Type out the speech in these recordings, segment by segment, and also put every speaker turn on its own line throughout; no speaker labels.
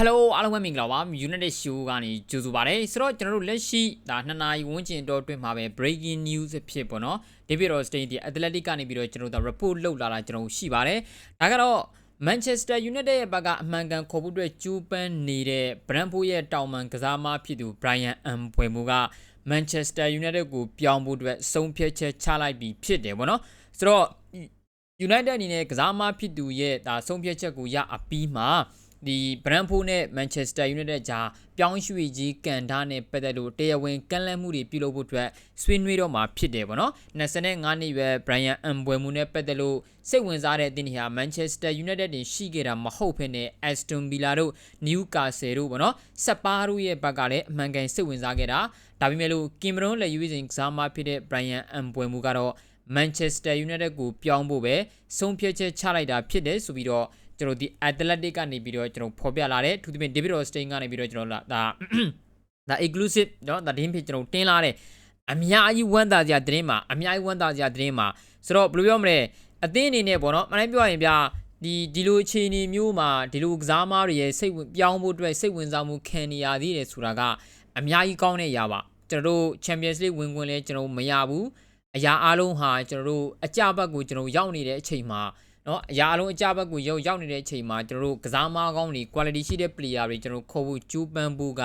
Hello အားလုံးပဲမင်္ဂလာပါ United Show ကနေကြိုဆိုပါရစေဆိုတော့ကျွန်တော်တို့လက်ရှိဒါနှစ်နာရီဝန်းကျင်တော့အတွင်းမှာပဲ breaking news ဖြစ်ပေါ့နော် David Ornstein ဒီ Athletic ကနေပြီးတော့ကျွန်တော်တို့ report လုပ်လာတာကျွန်တော်ရှိပါတယ်ဒါကတော့ Manchester United ရဲ့ဘက်ကအမှန်ကန်ခေါ်ဖို့အတွက်ကျူးပန်းနေတဲ့ Brentford ရဲ့တောင်ပံကစားမဖြစ်သူ Brian Mbeumo က Manchester United ကိုပြောင်းဖို့အတွက်ဆုံးဖြတ်ချက်ချလိုက်ပြီးဖြစ်တယ်ပေါ့နော်ဆိုတော့ United အနေနဲ့ကစားမဖြစ်သူရဲ့ဒါဆုံးဖြတ်ချက်ကိုရအပြီးမှာ ဒီဘရန်ဖိုးနဲ့ Manchester United ကြားပြောင်းရွှေ့ကြီးကန်တာနဲ့ပတ်သက်လို့တရားဝင်ကန့်လန့်မှုတွေပြုလုပ်ဖို့အတွက်ဆွေးနွေးတော့မှာဖြစ်တယ်ပေါ့နော်25နှစ်ရွယ် Brian Mbeumo နဲ့ပတ်သက်လို့စိတ်ဝင်စားတဲ့အသင်းတွေဟာ Manchester United တင်ရှိခဲ့တာမဟုတ်ဘဲနဲ့ Aston Villa တို့ Newcastle တို့ပေါ့နော်စပါတို့ရဲ့ဘက်ကလည်းအမှန်ကန်စိတ်ဝင်စားခဲ့တာဒါပေမဲ့လို့ကင်မရွန်လက်ရွေးစဉ်ကစားမဖြစ်တဲ့ Brian Mbeumo ကတော့ Manchester United ကိုပြောင်းဖို့ပဲဆုံးဖြတ်ချက်ချလိုက်တာဖြစ်တယ်ဆိုပြီးတော့ ကျွန်တော်ဒီ Athletic ကနေပြီးတော့ကျွန်တော်ဖော်ပြလာတယ်သူသဖြင့် David Ornstein ကနေပြီးတော့ကျွန်တော်လာဒါဒါ exclusive เนาะဒါတင်းဖြစ်ကျွန်တော်တင်းလာတယ်အများကြီးဝမ်းသာစရာတင်းမှာအများကြီးဝမ်းသာစရာတင်းမှာဆိုတော့ဘယ်လိုပြောမလဲအသင်းအနေနဲ့ပေါ့နော်မနိုင်ပြောရရင်ဗျာဒီဒီလိုအခြေအနေမျိုးမှာဒီလိုကစားမားတွေရဲ့စိတ်ပြောင်းဖို့အတွက်စိတ်ဝင်စားမှုခံနေရသေးတယ်ဆိုတာကအများကြီးကောင်းတဲ့အရာပါကျွန်တော်တို့ Champions League ဝင်ခွင့်လဲကျွန်တော်မရဘူးအရာအလုံးဟာကျွန်တော်တို့အကြဘက်ကိုကျွန်တော်ရောက်နေတဲ့အချိန်မှာ နော်အရာလုံးအကြဘက်ကိုရောက်ရောက်နေတဲ့အချိန်မှာကျွန်တော်တို့ကစားမကောင်းတွေ quality ရှိတဲ့ player တွေကျွန်တော်ခေါ်ဖို့ကြိုးပမ်းဖို့က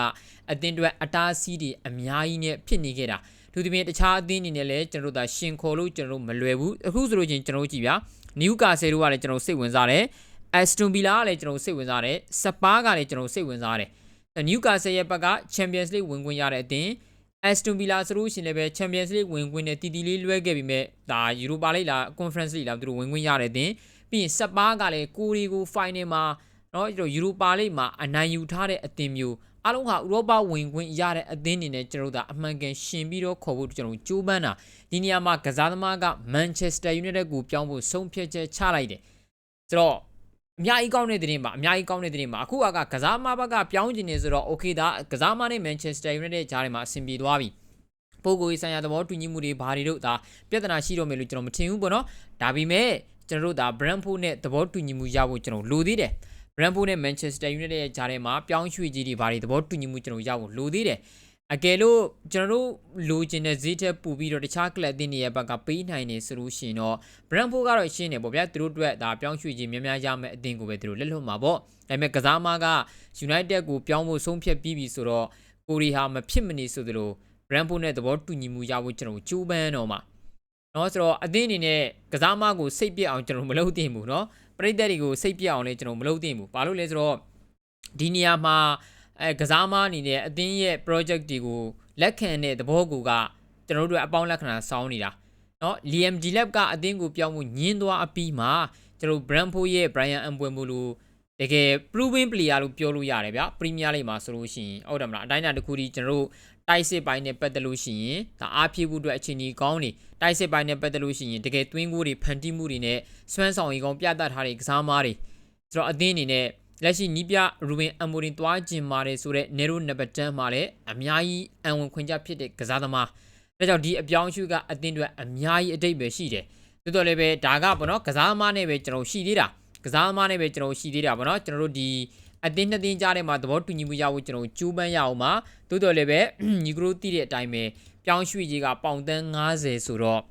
အသင်းတွေအတားအဆီးတွေအများကြီးနဲ့ဖြစ်နေခဲ့တာသူတို့ပြင်တခြားအသင်းတွေနဲ့လည်းကျွန်တော်တို့သာရှင်ခေါ်လို့ကျွန်တော်တို့မလွယ်ဘူးအခုဆိုလို့ချင်းကျွန်တော်တို့ကြည့်ဗျာ Newcastle တို့ကလည်းကျွန်တော်စိတ်ဝင်စားတယ်။ Aston Villa ကလည်းကျွန်တော်စိတ်ဝင်စားတယ်။ Spa ကလည်းကျွန်တော်စိတ်ဝင်စားတယ်။ Newcastle ရဲ့ဘက်က Champions League ဝင်ခွင့်ရတဲ့အသင်း Aston Villa ဆိုလို့ရှိရင်လည်းပဲ Champions League ဝင်ခွင့်နဲ့တီတီလေးလွှဲခဲ့ပြီးမဲ့ဒါ Europa League လား Conference League လားသူတို့ဝင်ခွင့်ရတဲ့တင်ပြီးရင်စပါးကလည်းကိုရီကို final မှာเนาะကျွန်တော် Europa League မှာအနိုင်ယူထားတဲ့အသင်းမျိုးအားလုံးဟာဥရောပဝင်ခွင့်ရတဲ့အသင်းတွေနဲ့ကျွန်တော်တို့အမှန်ကန်ရှင်ပြီးတော့ခေါ်ဖို့ကျွန်တော်ကြိုးပမ်းတာဒီနေရာမှာကစားသမားက Manchester United ကိုပြောင်းဖို့ဆုံးဖြတ်ချက်ချလိုက်တယ်ဆိုတော့ အများကြီးကောင်းတဲ့သတင်းပါအများကြီးကောင်းတဲ့သတင်းပါအခုကကစားမဘက်ကပြောင်းကျင်နေဆိုတော့ okay ဒါကစားမနဲ့ Manchester United ကြားထဲမှာအဆင်ပြေသွားပြီပိုကိုရေးဆိုင်ရာသဘောတူညီမှုတွေဘာတွေတို့ဒါပြဿနာရှိတော့မယ်လို့ကျွန်တော်မထင်ဘူးပေါ့နော်ဒါပေမဲ့ကျွန်တော်တို့ဒါ Brentford နဲ့သဘောတူညီမှုရဖို့ကျွန်တော်လိုသေးတယ် Brentford နဲ့ Manchester United ရဲ့ကြားထဲမှာပြောင်းရွှေ့ကြီးတွေဘာတွေသဘောတူညီမှုကျွန်တော်ရဖို့လိုသေးတယ် အကယ်လို့ကျွန်တော်တို့လိုချင်တဲ့ဈေးထက်ပိုပြီးတော့တခြားကလပ်အသင်းတွေရဲ့ဘက်ကပေးနိုင်နေဆိုလို့ရှိရင်တော့ Brentford ကတော့ရှင်းနေပေါ့ဗျာသူတို့အတွက်ဒါပြောင်းရွှေ့ခြင်းများများရမယ့်အသင်းကိုပဲသူတို့လက်လွတ်မှာပေါ့ဒါပေမဲ့ကစားမက United ကိုပြောင်းဖို့ဆုံးဖြတ်ပြီးပြီဆိုတော့ကိုရီဟာမဖြစ်မနေဆိုသလို Brentford နဲ့သဘောတူညီမှုရဖို့ကျွန်တော်ကြိုးပမ်းတော့မှာနော်ဆိုတော့အသင်းအနေနဲ့ကစားမကိုစိတ်ပြက်အောင်ကျွန်တော်မလုပ်သင့်ဘူးနော်ပရိသတ်တွေကိုစိတ်ပြက်အောင်လည်းကျွန်တော်မလုပ်သင့်ဘူးဘာလို့လဲဆိုတော့ဒီနေရာမှာ အဲကစားမအနေနဲ့အသင်းရဲ့ project တွေကိုလက်ခံတဲ့သဘောကိုကကျွန်တော်တို့အပေါင်းလက္ခဏာစောင်းနေတာเนาะ Liam Delap ကအသင်းကိုပြောင်းမှုညင်းသွားအပြီးမှာကျွန်တော် Brentford ရဲ့ Brian Mbeumo လိုတကယ် proven player လို့ပြောလို့ရတယ်ဗျာ Premier League မှာဆိုလို့ရှိရင်ဟုတ်တယ်မလားအတိုင်းအတာတစ်ခုဒီကျွန်တော်တို့တိုက်စစ်ပိုင်းနဲ့ပတ်သက်လို့ရှိရင်ဒါအားဖြည့်ဖို့အတွက်အခြေအနေကောင်းနေတိုက်စစ်ပိုင်းနဲ့ပတ်သက်လို့ရှိရင်တကယ်သွင်းကိုတွေဖန်တီးမှုတွေနဲ့စွမ်းဆောင်ရည်ကောင်းပြသထားတဲ့ကစားမားတွေဆိုတော့အသင်းအနေနဲ့ လက်ရှိနီးပြရူဘင်အမိုရင်တွားကျင်ပါတယ်ဆိုတော့နေရိုနံပါတ်10မှာလည်းအများကြီးအံဝင်ခွင့်ကြဖြစ်တဲ့ကစားသမားဒါကြောင့်ဒီအပြောင်းအရွှေ့ကအသင်းတွေအများကြီးအတိတ်ပဲရှိတယ်တိုးတော်လည်းပဲဒါကပေါ့နော်ကစားသမားနဲ့ပဲကျွန်တော်ရှိသေးတာကစားသမားနဲ့ပဲကျွန်တော်ရှိသေးတာပေါ့နော်ကျွန်တော်တို့ဒီအတင်းနှစ်တင်းကြားထဲမှာသဘောတူညီမှုရဖို့ကျွန်တော်ကျိုးပန်းရအောင်ပါတိုးတော်လည်းပဲညီကရိုသိတဲ့အတိုင်းပဲပြောင်းရွှေ့ကြီးကပေါင်တန်း90ဆိုတော့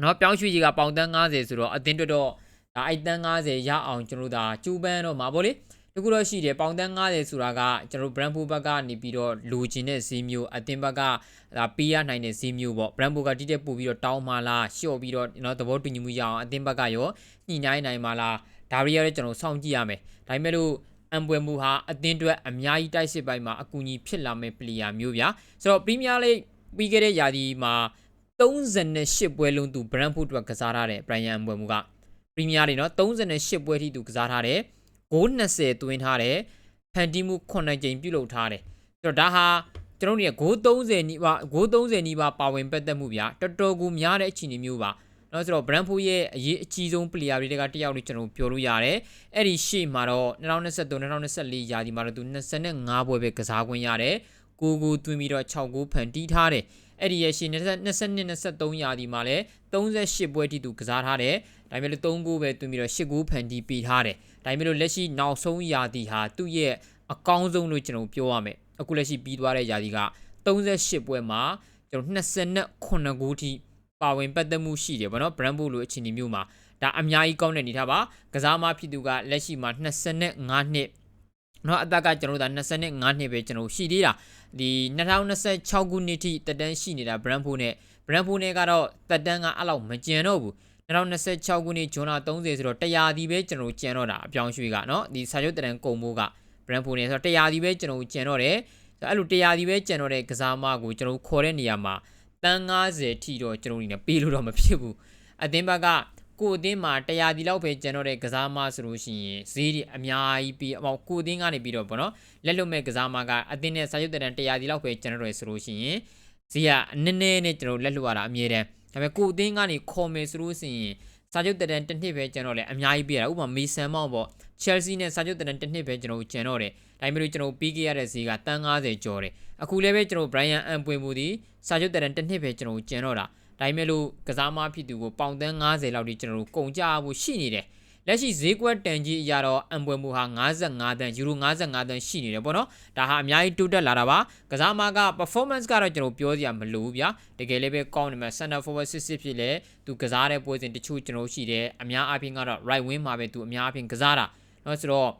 เนาะပြောင်းရွှေ့ကြီးကပေါင်တန်း90ဆိုတော့အတင်းတော်တော့ ဒါအဲ့တန်း90ရအောင်ကျွန်တော်တို့ဒါကျူပန်းတော့မှာပေါ့လေတကူတော့ရှိတယ်ပေါင်တန်း90ဆိုတာကကျွန်တော် brand pool ဘက်ကနေပြီးတော့လိုချင်တဲ့ဈေးမျိုးအတင်ဘက်ကဒါပေးရနိုင်တဲ့ဈေးမျိုးပေါ့ brand pool ကတိတက်ပို့ပြီးတော့တောင်းမှလားလျှော့ပြီးတော့နော်သဘောတူညီမှုရအောင်အတင်ဘက်ကရောညှိနှိုင်းနိုင်မှလားဒါရီရလည်းကျွန်တော်စောင့်ကြည့်ရမယ်ဒါပေမဲ့လို့အံပွယ်မှုဟာအသင်းအတွက်အများကြီးတိုက်စစ်ပိုင်းမှာအကူအညီဖြစ်လာမဲ့ပလေယာမျိုးဗျာဆိုတော့ Premier League ပြီးခဲ့တဲ့ရာသီမှာ38ပွဲလုံးသူ Brentford အတွက်ကစားထားတဲ့ Brian အံပွယ်မှုက ပရီးမီးယားလိနော်38ပွဲထိသူကစားထားတယ်ဂိုး20သွင်းထားတယ်ဖန်တီးမှု9ကြိမ်ပြုလုပ်ထားတယ်ဆိုတော့ဒါဟာကျွန်တော်တို့ကဂိုး30နီးပါးဂိုး30နီးပါးပါဝင်ပတ်သက်မှုဗျာတော်တော်ကိုများတဲ့အခြေအနေမျိုးပါနော်ဆိုတော့ Brentford ရဲ့အရေးအကြီးဆုံး player တွေကတယောက်လို့ကျွန်တော်ပြောလို့ရတယ်အဲ့ဒီရှေ့မှာတော့2023 2024ရာသီမှာတော့သူ25ပွဲပဲကစားခွင့်ရတယ်ကိုကိုသွင်းပြီးတော့6ဂိုးဖန်တီးထားတယ်အဲ့ဒီရဲ့ရှေ့22 23ရာသီမှာလည်း38ပွဲထိသူကစားထားတယ် ဒါပေမဲ့လို့3ဂိုးပဲသွင်းပြီးတော့8ဂိုးဖန်တီးပေးထားတယ်ဒါပေမဲ့လို့လက်ရှိနောက်ဆုံးရာသီဟာသူ့ရဲ့အကောင်းဆုံးလို့ကျွန်တော်ပြောရမယ်အခုလက်ရှိပြီးသွားတဲ့ຢာဒီက38ပွဲမှာကျွန်တော်29ဂိုးထိပါဝင်ပတ်သက်မှုရှိတယ်ဗောနော်ဘရန်ဘူလိုအခြေအနေမျိုးမှာဒါအများကြီးကောင်းတဲ့အနေထားပါကစားမဖြစ်သူကလက်ရှိမှာ25နှစ်နော်အသက်ကကျွန်တော်တို့ဒါ25နှစ်ပဲကျွန်တော်ရှိသေးတာဒီ2026ခုနှစ်ထိတက်တန်းရှိနေတာဘရန်ဘူနဲ့ဘရန်ဘူနဲ့ကတော့တက်တန်းကအဲ့လောက်မကျန်တော့ဘူး 2026ခုနှစ်ဇွန်လ30ဆိုတော့100ဒီပဲကျွန်တော်ကျန်တော့တာအပြောင်းရွှေ့ကနော်ဒီစာချုပ်တရန်ကုံမိုးကဘရန်ဘူနဲ့ဆိုတော့100ဒီပဲကျွန်တော်ကျန်တော့တယ်အဲ့လို100ဒီပဲကျန်တော့တဲ့ကစားမကိုကျွန်တော်ခေါ်တဲ့နေရာမှာတန်း90ထိတော့ကျွန်တော်အနေနဲ့ပေးလို့တော့မဖြစ်ဘူးအသင်းဘက်ကကိုအသင်းမှာ100ဒီလောက်ပဲကျန်တော့တဲ့ကစားမဆိုလို့ရှိရင်ဈေးတွေအများကြီးပြီးအမောက်ကိုအသင်းကနေပြီးတော့ဗောနော်လက်လွတ်မဲ့ကစားမကအသင်းနဲ့စာချုပ်တရန်100ဒီလောက်ပဲကျန်တော့တယ်ဆိုလို့ရှိရင်ဈေးကနည်းနည်းနဲ့ကျွန်တော်လက်လွတ်ရတာအမြဲတမ်း ဒါပေမဲ့ကိုအသင်းကနေခေါ်မယ်ဆိုလို့ရှိရင်စာချုပ်တရန်တစ်နှစ်ပဲကျန်တော့လေအများကြီးပြရတာဥပမာမေဆန်မောင်းပေါ့ Chelsea နဲ့စာချုပ်တရန်တစ်နှစ်ပဲကျွန်တော်ကျန်တော့တယ်ဒါပေမဲ့လို့ကျွန်တော်ပြီးခဲ့ရတဲ့ဈေးကတန်း90ကျော်တယ်အခုလည်းပဲကျွန်တော် Brian အန်ပွင့်မှုဒီစာချုပ်တရန်တစ်နှစ်ပဲကျွန်တော်ကျန်တော့တာဒါပေမဲ့လို့ကစားမဖြစ်သူကိုပေါင်တန်း90လောက်ထိကျွန်တော်တို့ကုန်ကြဖို့ရှိနေတယ် လက်ရှိဈေးကွက်တန်ကြီးအရာတော့အံပွဲမှုဟာ55တန်ယူရို55တန်ရှိနေတယ်ပေါ့နော်ဒါဟာအများကြီးတိုးတက်လာတာပါကစားမက performance ကတော့ကျွန်တော်ပြောစရာမလိုဘူးဗျာတကယ်လည်းပဲကောင်းနေမှာ center forward စစ်စစ်ဖြစ်လေသူကစားတဲ့ပွဲစဉ်တချို့ကျွန်တော်ရှိတယ်အများအားဖြင့်ကတော့ right wing မှာပဲသူအများအားဖြင့်ကစားတာနော်ဆိုတော့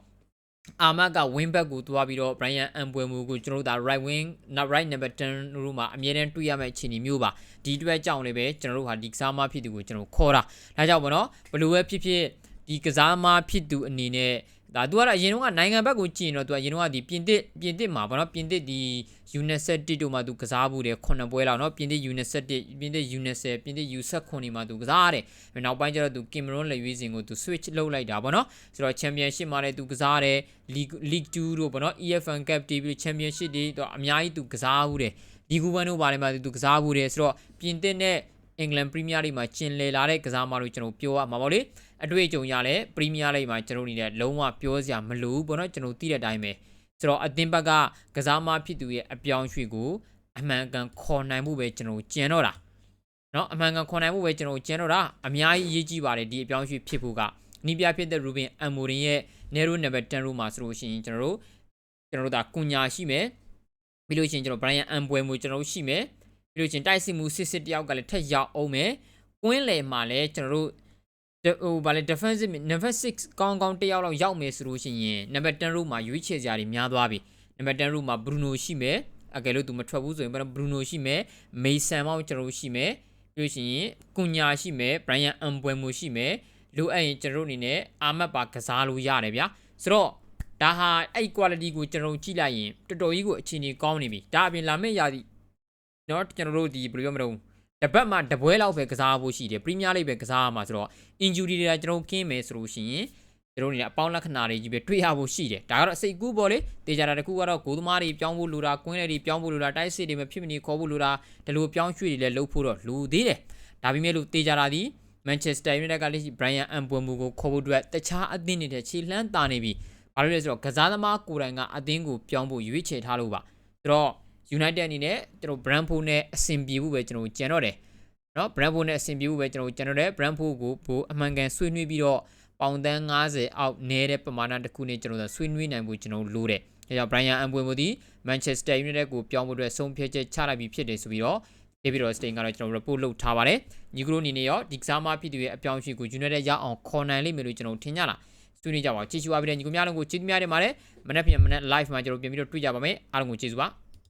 အာမတ်က wing back ကိုသွားပြီးတော့ Brian Mbeumo ကိုကျွန်တော်တို့ဒါ right wing not right number 10တို့မှာအမြဲတမ်းတွေ့ရမယ့်အခြေအနေမျိုးပါဒီအတွက်ကြောင့်လည်းပဲကျွန်တော်တို့ဟာဒီကစားမဖြစ်သူကိုကျွန်တော်ခေါ်တာဒါကြောင့်ပေါ့နော်ဘယ်လိုပဲဖြစ်ဖြစ် ဒီကစားမဖြစ်သူအနေနဲ့ဒါသူကတော့အရင်ကနိုင်ငံဘက်ကိုကြည့်ရင်တော့သူကအရင်ကဒီပြင်သစ်ပြင်သစ်မှာပေါ့နော်ပြင်သစ်ဒီ UNICEF တစ်တို့မှာသူကစားဘူးတယ်ခုနှစ်ပွဲလောက်နော်ပြင်သစ် UNICEF တစ်ပြင်သစ် UNICEF ပြင်သစ် U19 နေမှာသူကစားရတယ်နောက်ပိုင်းကျတော့သူကင်မရွန်လက်ရွေးစင်ကိုသူ switch လုပ်လိုက်တာပေါ့နော်ဆိုတော့ championship မှာလည်းသူကစားတယ် league league 2တို့ပေါ့နော် EFL Cup တီးပြီး championship တွေတော့အများကြီးသူကစားဘူးတယ်လီဂူဘန်တို့ဘာတွေမှာသူကစားဘူးတယ်ဆိုတော့ပြင်သစ်နဲ့အင်္ဂလန်ပရီးမီးယားလိဂ်မှာကျင်လည်လာတဲ့ကစားမလို့ကျွန်တော်ပြောရမှာပေါ့လေ အတွေ့အကြုံရလဲပရီးမီးယားလိဂ်မှာကျွန်တော်အနေနဲ့လုံးဝပြောစရာမလိုဘူးပေါ့နော်ကျွန်တော်သိတဲ့အတိုင်းပဲဆိုတော့အသင်းဘက်ကကစားမဖြစ်သူရဲ့အပြောင်းရွှေ့ကိုအမှန်ကန်ခေါ်နိုင်မှုပဲကျွန်တော်ကြံတော့တာเนาะအမှန်ကန်ခေါ်နိုင်မှုပဲကျွန်တော်ကြံတော့တာအများကြီးအရေးကြီးပါတယ်ဒီအပြောင်းရွှေ့ဖြစ်ဖို့ကနီးပြဖြစ်တဲ့ Ruben Amorim ရဲ့ Nero number 10ရိုးမှာဆိုလို့ရှိရင်ကျွန်တော်တို့ကျွန်တော်တို့ဒါကုညာရှိမယ်ပြီးလို့ရှိရင်ကျွန်တော် Brian Ambuemo မို့ကျွန်တော်တို့ရှိမယ်ပြီးလို့ချင်းတိုက်စစ်မှုစစ်စစ်တယောက်ကလည်းထက်ရောက်အောင်မယ်ကွင်းလယ်မှာလည်းကျွန်တော်တို့ ဟိုဗာလေ defensive number 6ကောင်းကောင်းတယောက်လောက်ရောက်မယ်ဆိုလို့ရှိရင် number 10 row မှာရွေးချယ်စရာတွေများသွားပြီ number 10 row မှာ Bruno ရှိမယ်အကယ်လို့သူမထွက်ဘူးဆိုရင် Bruno ရှိမယ် Mason မောင်ကျွန်တော်ရှိမယ်ပြီးလို့ရှိရင်ကုညာရှိမယ် Brian Ambuemo ရှိမယ်လိုအပ်ရင်ကျွန်တော်တို့အနေနဲ့အာမတ်ပါကစားလို့ရတယ်ဗျာဆိုတော့ဒါဟာအဲ့ quality ကိုကျွန်တော်ကြည့်လိုက်ရင်တော်တော်ကြီးကိုအခြေအနေကောင်းနေပြီဒါအပြင်လာမယ့်ရာသီเนาะကျွန်တော်တို့ဒီဘယ်လိုပြောမလို့ တပတ်မှတပွဲလောက်ပဲကစားဖို့ရှိတယ်ပရီးမီးယားလိပဲကစားရမှာဆိုတော့ injury တွေကကျွန်တော်ကင်းမယ်ဆိုလို့ရှိရင်ကျွန်တော်နေအပေါင်းလက္ခဏာတွေကြီးပဲတွေ့ရဖို့ရှိတယ်ဒါကတော့အစိတ်ကူးပေါ့လေတေချာတာတခုကတော့ဂိုးသမားတွေပြောင်းဖို့လိုတာကွင်းလေတွေပြောင်းဖို့လိုတာတိုက်စစ်တွေမဖြစ်မနေခေါ်ဖို့လိုတာဒီလိုပြောင်းရွှေ့တွေလည်းလုပ်ဖို့တော့လိုသေးတယ်ဒါပေမဲ့လို့တေချာတာဒီမန်ချက်စတာယူနိုက်ကလည်းဘရိုင်ယန်အမ်ပွမ်ဘူကိုခေါ်ဖို့အတွက်တခြားအသင်းတွေတဲ့ခြေလှမ်းတာနေပြီဘာလို့လဲဆိုတော့ကစားသမားကိုယ်တိုင်ကအသင်းကိုပြောင်းဖို့ရွေးချယ်ထားလို့ပါဆိုတော့ United အနေနဲ့ကျွန်တော် Brentford နဲ့အဆင်ပြေဖို့ပဲကျွန်တော်ကြံတော့တယ်เนาะ Brentford နဲ့အဆင်ပြေဖို့ပဲကျွန်တော်ကြံတော့တယ် Brentford ကိုဘိုးအမှန်ကန်ဆွေးနွေးပြီးတော့ပေါင်တန်း90အောက်နေတဲ့ပမာဏတစ်ခုနဲ့ကျွန်တော်ဆွေးနွေးနိုင်ဖို့ကျွန်တော်လိုတယ်။ဒါကြောင့် Brian Ambwemo ဒီ Manchester United ကိုပြောင်းဖို့အတွက်ဆုံးဖြတ်ချက်ချလိုက်ပြီးဖြစ်တယ်ဆိုပြီးတော့ David Rostein ကတော့ကျွန်တော် report လုပ်ထားပါတယ်။ညီကတို့အနေနဲ့ရောဒီကစားမဖြစ်သူရဲ့အပြောင်းအရွှေ့ကို United ရအောင်ခေါ်နိုင်လိမ့်မယ်လို့ကျွန်တော်ထင်ကြလား။ဆွေးနွေးကြပါဦး။ကြည့်ရှုပါပြီးတဲ့ညီကများလုံးကိုကျေးဇူးများတင်ပါတယ်။မနေ့ပြန်မနေ့ live မှာကျွန်တော်ပြန်ပြီးတော့တွေ့ကြပါမယ်။အားလုံးကိုကျေးဇူးပါ။